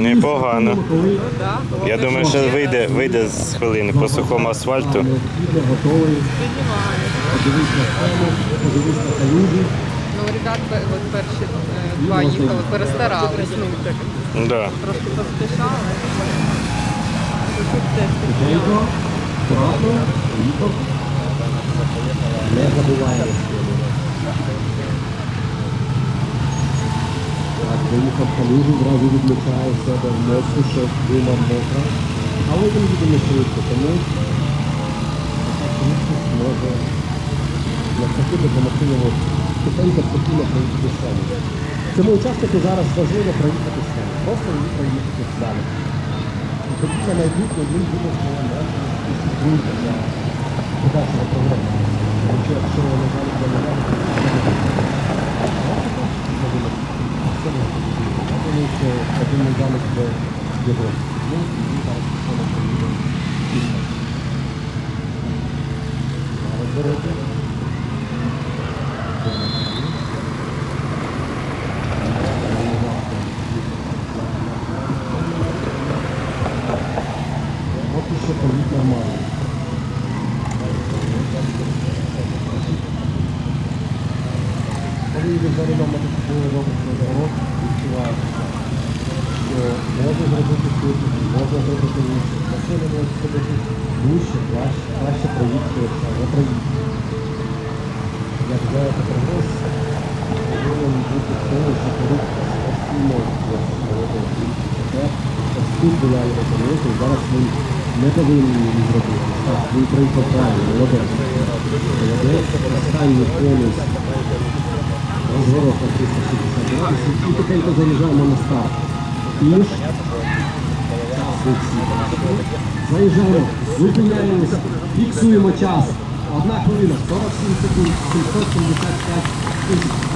Непогано. Я думаю, що вийде, вийде з хвилини по сухому асфальту. Ну, ребят, от перші два їхали, перестарались. Ну, так, Да. трошки поспішали. Тут теж такі. Не забуваємо. Виїхав калюжу, одразу відмічає себе в носу, що дима мокра. Але він не швидко, тому може навпаки допомогти йому тихенько, спокійно проїхати сцену. Цьому учаснику зараз важливо проїхати сцену. Просто її проїхати далі. І тоді на майбутнє він буде друзі для що один медалик до його. Ну, і він зараз пішов на поїде. Зараз берете. Поки що поїдь нормально. Коли їдеш за рулем мотоциклу робиш на дорогу, відчуваєш, що Можна зробити швидше, можна зробити лучше. Машина може зробити дужче, краще, краще проїхати, не проїхати. Як взяти прогрес, повинен бути в тому, що рух постійно тут була його помилка, і зараз він не повинен її зробити. Так, він проїхав правильно, молодець. Молодець, останній конус розворот на 360 градусів і тихенько заїжджаємо на старт. Піш. Заїжджаємо, зупиняємося, фіксуємо час. Одна хвилина, 47 секунд, 775 тисяч.